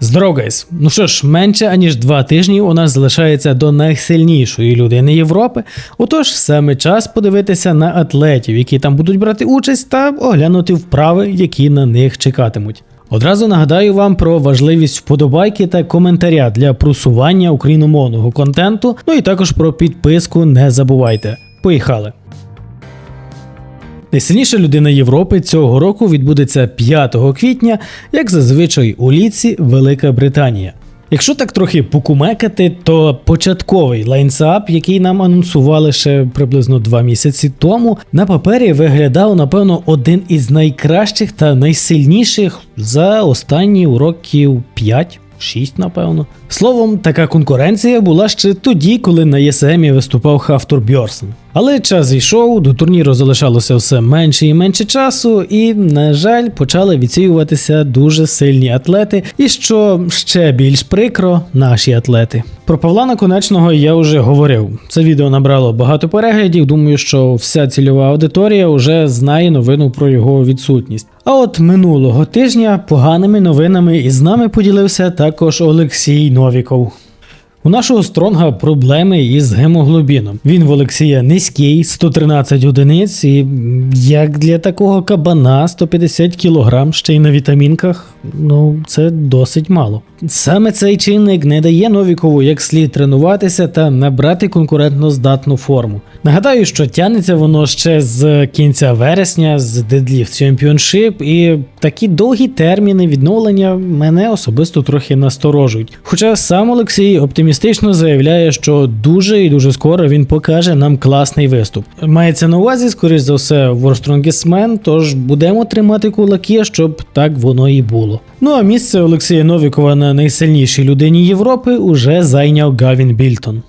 Здорово, гайс! Ну що ж, менше аніж два тижні у нас залишається до найсильнішої людини Європи. Отож, саме час подивитися на атлетів, які там будуть брати участь, та оглянути вправи, які на них чекатимуть. Одразу нагадаю вам про важливість вподобайки та коментаря для просування україномовного контенту. Ну і також про підписку не забувайте. Поїхали! Найсильніша людина Європи цього року відбудеться 5 квітня, як зазвичай у ліці Велика Британія. Якщо так трохи покумекати, то початковий лайнсап, який нам анонсували ще приблизно два місяці тому, на папері виглядав, напевно, один із найкращих та найсильніших за останні років 5. 6, напевно. Словом, така конкуренція була ще тоді, коли на ЄСМі виступав Хафтур Бьорсен. Але час йшов, до турніру залишалося все менше і менше часу, і, на жаль, почали відсіюватися дуже сильні атлети, і що ще більш прикро, наші атлети. Про Павла Наконечного я вже говорив. Це відео набрало багато переглядів. Думаю, що вся цільова аудиторія вже знає новину про його відсутність. А от минулого тижня поганими новинами із нами поділився також Олексій Новіков. У нашого стронга проблеми із гемоглобіном. Він в Олексія низький, 113 одиниць, і як для такого кабана 150 кг ще й на вітамінках, ну це досить мало. Саме цей чинник не дає Новікову як слід тренуватися та набрати конкурентно здатну форму. Нагадаю, що тягнеться воно ще з кінця вересня, з Deadlift Championship, і такі довгі терміни відновлення мене особисто трохи насторожують. Хоча сам Олексій оптимістично заявляє, що дуже і дуже скоро він покаже нам класний виступ. Мається на увазі, скоріш за все, World Strongest тож будемо тримати кулаки, щоб так воно і було. Ну а місце Олексія Новікова на найсильнішій людині Європи уже зайняв Гавін Більтон.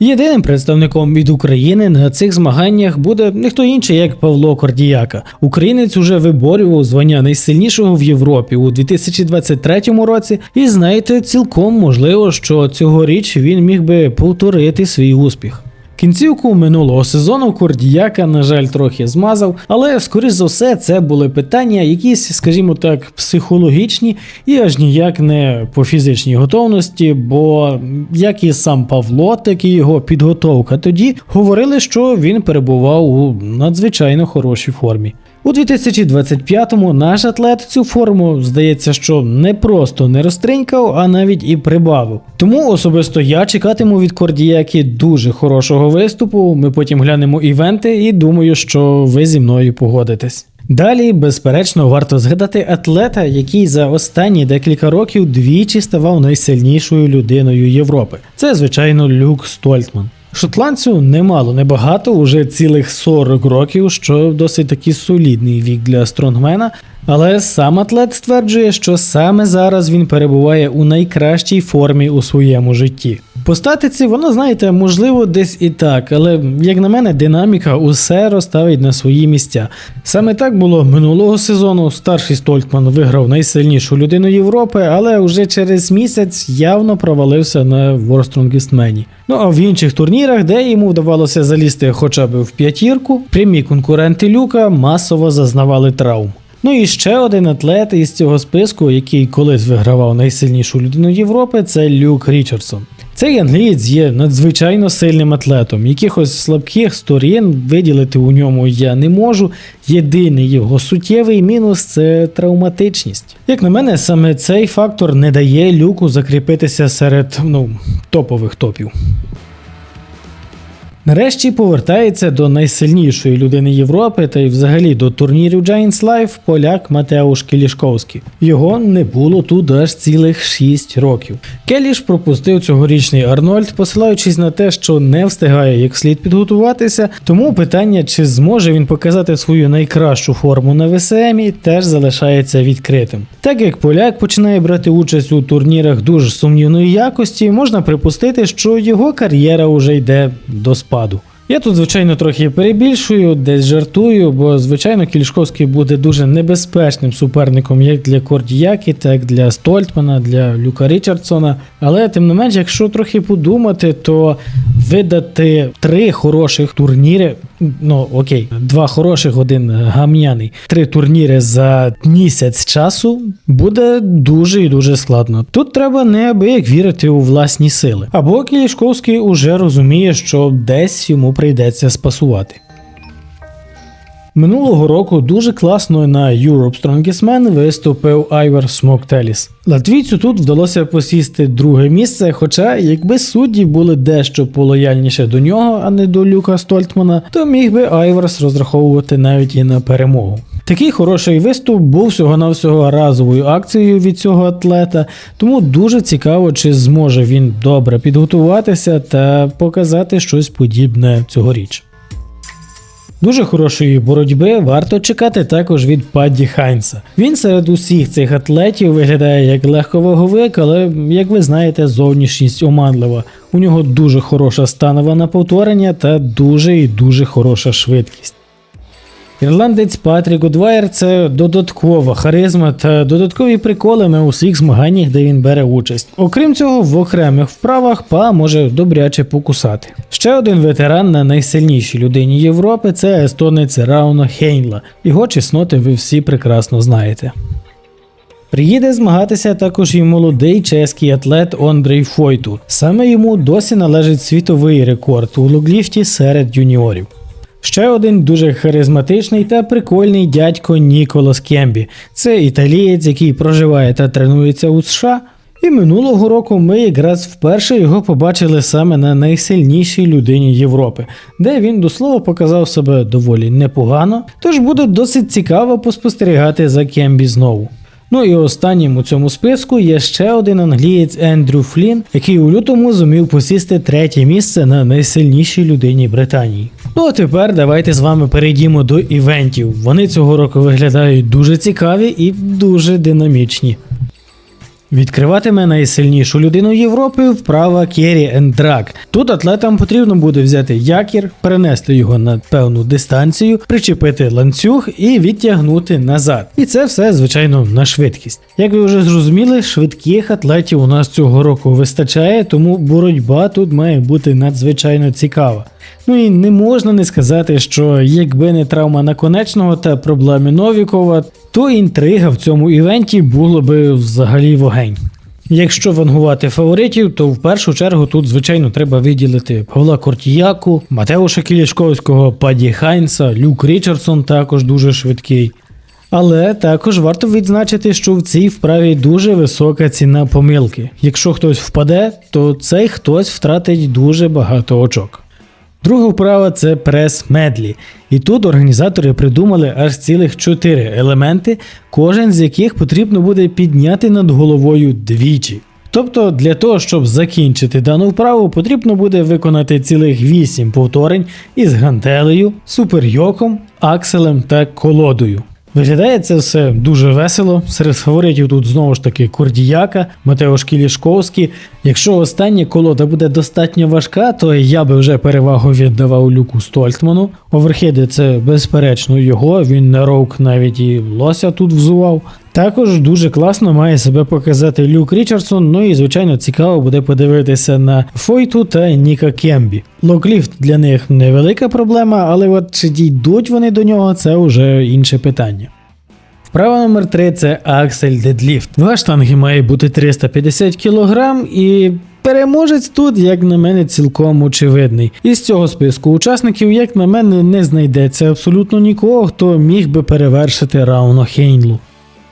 Єдиним представником від України на цих змаганнях буде ніхто інший, як Павло Кордіяка. Українець уже виборював звання найсильнішого в Європі у 2023 році, і знаєте, цілком можливо, що цьогоріч він міг би повторити свій успіх. Кінцівку минулого сезону Кордіяка, на жаль, трохи змазав, але скоріш за все це були питання, якісь, скажімо так, психологічні і аж ніяк не по фізичній готовності, бо як і сам Павло, так і його підготовка тоді говорили, що він перебував у надзвичайно хорошій формі. У 2025-му наш атлет цю форму, здається, що не просто не розтринькав, а навіть і прибавив. Тому особисто я чекатиму від Кордіяки дуже хорошого виступу. Ми потім глянемо івенти і думаю, що ви зі мною погодитесь. Далі, безперечно, варто згадати атлета, який за останні декілька років двічі ставав найсильнішою людиною Європи. Це, звичайно, Люк Стольтман. Шотландцю немало, небагато, уже цілих 40 років, що досить таки солідний вік для стронгмена. Але сам атлет стверджує, що саме зараз він перебуває у найкращій формі у своєму житті. По статиці, воно, знаєте, можливо, десь і так, але як на мене, динаміка усе розставить на свої місця. Саме так було минулого сезону. Старший Столькман виграв найсильнішу людину Європи, але вже через місяць явно провалився на Strongest Ну а в інших турнірах, де йому вдавалося залізти хоча б в п'ятірку, прямі конкуренти Люка масово зазнавали травм. Ну і ще один атлет із цього списку, який колись вигравав найсильнішу людину Європи, це Люк Річардсон. Цей англієць є надзвичайно сильним атлетом. Якихось слабких сторін виділити у ньому я не можу. Єдиний його суттєвий мінус це травматичність. Як на мене, саме цей фактор не дає люку закріпитися серед ну, топових топів. Нарешті повертається до найсильнішої людини Європи та й взагалі до турнірів Giants Life поляк Матеуш Келішковський. Його не було тут аж цілих 6 років. Келіш пропустив цьогорічний Арнольд, посилаючись на те, що не встигає як слід підготуватися. Тому питання, чи зможе він показати свою найкращу форму на ВСМі, теж залишається відкритим. Так як поляк починає брати участь у турнірах дуже сумнівної якості, можна припустити, що його кар'єра вже йде до спаду. Я тут, звичайно, трохи перебільшую, десь жартую, бо, звичайно, Кільшковський буде дуже небезпечним суперником як для Кордіяки, так і для Стольтмана, для Люка Річардсона. Але тим не менш, якщо трохи подумати, то видати три хороших турніри Ну окей, два хороших, один гамняний, три турніри за місяць часу буде дуже і дуже складно. Тут треба неабияк вірити у власні сили. Або Кілішковський уже розуміє, що десь йому прийдеться спасувати. Минулого року дуже класно на Europe Strongest Man виступив Айвар Смоктеліс. Латвійцю тут вдалося посісти друге місце, хоча якби судді були дещо полояльніше до нього, а не до Люка Стольтмана, то міг би Айварс розраховувати навіть і на перемогу. Такий хороший виступ був всього-навсього разовою акцією від цього атлета, тому дуже цікаво, чи зможе він добре підготуватися та показати щось подібне цьогоріч. Дуже хорошої боротьби варто чекати також від Падді Хайнса. Він серед усіх цих атлетів виглядає як легковаговик, але, як ви знаєте, зовнішність оманлива. У нього дуже хороша станова на повторення та дуже і дуже хороша швидкість. Ірландець Патрік Одвайер це додаткова харизма та додаткові приколи на усіх змаганнях, де він бере участь. Окрім цього, в окремих вправах па може добряче покусати. Ще один ветеран на найсильнішій людині Європи це естонець Рауно Хейнла. Його чесноти ви всі прекрасно знаєте. Приїде змагатися також і молодий чеський атлет Ондрей Фойту. Саме йому досі належить світовий рекорд у логліфті серед юніорів. Ще один дуже харизматичний та прикольний дядько Ніколас Кембі. Це італієць, який проживає та тренується у США. І минулого року ми якраз вперше його побачили саме на найсильнішій людині Європи, де він до слова показав себе доволі непогано, тож буде досить цікаво поспостерігати за Кембі знову. Ну і останнім у цьому списку є ще один англієць Ендрю Флін, який у лютому зумів посісти третє місце на найсильнішій людині Британії. Ну а тепер давайте з вами перейдімо до івентів. Вони цього року виглядають дуже цікаві і дуже динамічні. Відкриватиме найсильнішу людину Європи вправа Керрі Ендрак. Тут атлетам потрібно буде взяти якір, перенести його на певну дистанцію, причепити ланцюг і відтягнути назад. І це все, звичайно, на швидкість. Як ви вже зрозуміли, швидких атлетів у нас цього року вистачає, тому боротьба тут має бути надзвичайно цікава. Ну і не можна не сказати, що якби не травма наконечного та проблеми Новікова, то інтрига в цьому івенті було би взагалі вогень. Якщо вангувати фаворитів, то в першу чергу тут, звичайно, треба виділити Павла Кортіяку, Матеуша Кілішковського, Паді Хайнса, Люк Річардсон також дуже швидкий. Але також варто відзначити, що в цій вправі дуже висока ціна помилки. Якщо хтось впаде, то цей хтось втратить дуже багато очок. Друга вправа це прес медлі. І тут організатори придумали аж цілих чотири елементи, кожен з яких потрібно буде підняти над головою двічі. Тобто для того, щоб закінчити дану вправу, потрібно буде виконати цілих 8 повторень із гантелею, суперйоком, акселем та колодою. Виглядає це все дуже весело. Серед фаворитів тут знову ж таки Кордіяка, Матеош Кілішковський. Якщо остання колода буде достатньо важка, то я би вже перевагу віддавав Люку Стольтману. Оверхеди це безперечно його, він не роук навіть і лося тут взував. Також дуже класно має себе показати Люк Річардсон. Ну і звичайно цікаво буде подивитися на Фойту та Ніка Кембі. Локліфт для них невелика проблема, але от чи дійдуть вони до нього, це вже інше питання. Вправа номер 3 це Аксель Дедліфт. Два штанги має бути 350 кг і. Переможець тут, як на мене, цілком очевидний. Із цього списку учасників, як на мене, не знайдеться абсолютно нікого, хто міг би перевершити Рауно Хейнлу.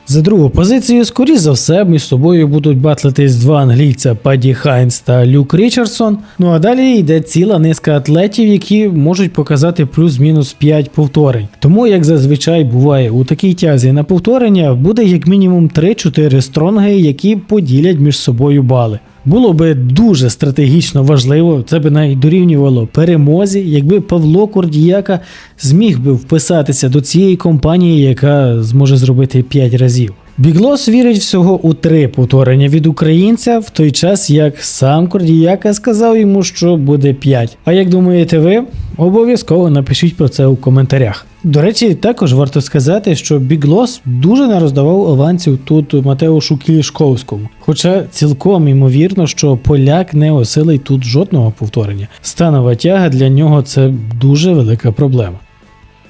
За другу позицію, скоріш за все, між собою будуть батлитись два англійця Паді Хайнс та Люк Річардсон. Ну а далі йде ціла низка атлетів, які можуть показати плюс-мінус 5 повторень. Тому, як зазвичай буває у такій тязі на повторення, буде як мінімум 3-4 стронги, які поділять між собою бали. Було би дуже стратегічно важливо, це би навіть дорівнювало перемозі, якби Павло Кордіяка зміг би вписатися до цієї компанії, яка зможе зробити 5 разів. Біглос вірить всього у три повторення від українця, в той час як сам Кордіяка сказав йому, що буде 5. А як думаєте ви? Обов'язково напишіть про це у коментарях. До речі, також варто сказати, що Loss дуже не роздавав авансів тут Матеушу Кілішковському. Хоча цілком ймовірно, що поляк не осилить тут жодного повторення. Станова тяга для нього це дуже велика проблема.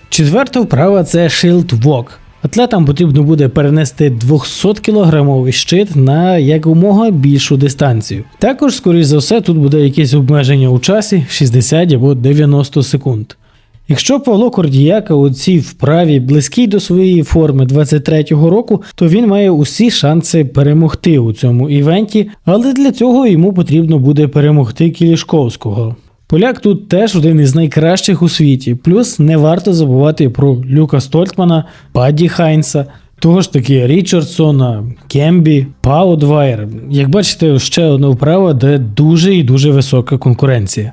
Четверта вправа це Shield Walk. Атлетам потрібно буде перенести 200-кілограмовий щит на якомога більшу дистанцію. Також, скоріш за все, тут буде якесь обмеження у часі 60 або 90 секунд. Якщо Павло Кордіяка у цій вправі близький до своєї форми 23-го року, то він має усі шанси перемогти у цьому івенті, але для цього йому потрібно буде перемогти Кілішковського. Поляк тут теж один із найкращих у світі. Плюс не варто забувати про Люка Стольтмана, Падді Хайнса, того ж таки Річардсона, Кембі, Паудвайер. Як бачите, ще одна вправа, де дуже і дуже висока конкуренція.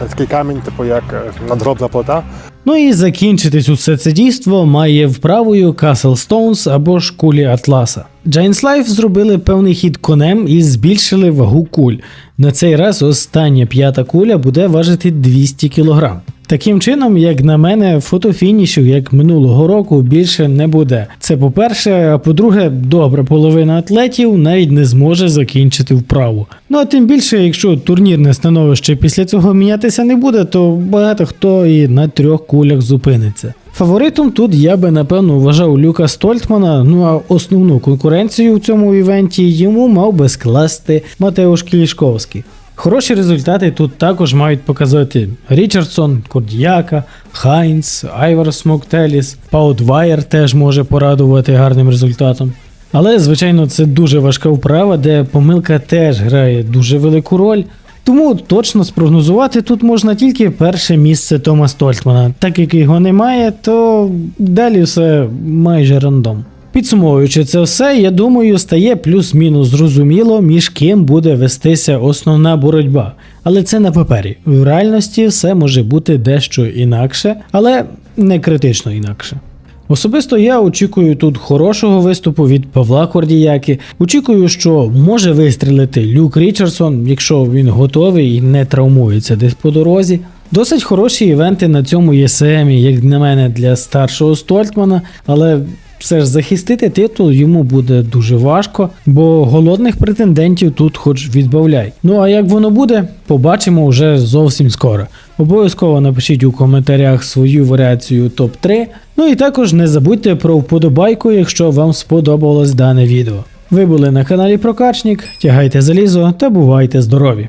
Це такий камінь, типу як е, надгробна плита. Ну і закінчитись усе це дійство має вправою Castle Stones або ж кулі Атласа. Giants Life зробили певний хід конем і збільшили вагу куль. На цей раз остання п'ята куля буде важити 200 кг. Таким чином, як на мене, фотофінішів, як минулого року, більше не буде. Це по-перше, а по-друге, добра половина атлетів навіть не зможе закінчити вправу. Ну а тим більше, якщо турнірне становище після цього мінятися не буде, то багато хто і на трьох кулях зупиниться. Фаворитом тут я би напевно вважав Люка Стольтмана. Ну а основну конкуренцію в цьому івенті йому мав би скласти Матеуш Кілішковський. Хороші результати тут також мають показати Річардсон, Кордіяка, Хайнц, Айвар Смоктеліс, Паутвайер теж може порадувати гарним результатом. Але, звичайно, це дуже важка вправа, де помилка теж грає дуже велику роль. Тому точно спрогнозувати тут можна тільки перше місце Тома Стольтмана. Так як його немає, то далі все майже рандом. Підсумовуючи це все, я думаю, стає плюс-мінус зрозуміло, між ким буде вестися основна боротьба. Але це на папері. В реальності все може бути дещо інакше, але не критично інакше. Особисто я очікую тут хорошого виступу від Павла Кордіяки. Очікую, що може вистрілити Люк Річардсон, якщо він готовий і не травмується десь по дорозі. Досить хороші івенти на цьому ЄСМ, як на мене, для старшого Стольтмана, але все ж захистити титул йому буде дуже важко, бо голодних претендентів тут хоч відбавляй. Ну а як воно буде, побачимо вже зовсім скоро. Обов'язково напишіть у коментарях свою варіацію топ-3. Ну і також не забудьте про вподобайку, якщо вам сподобалось дане відео. Ви були на каналі Прокачник, тягайте залізо та бувайте здорові!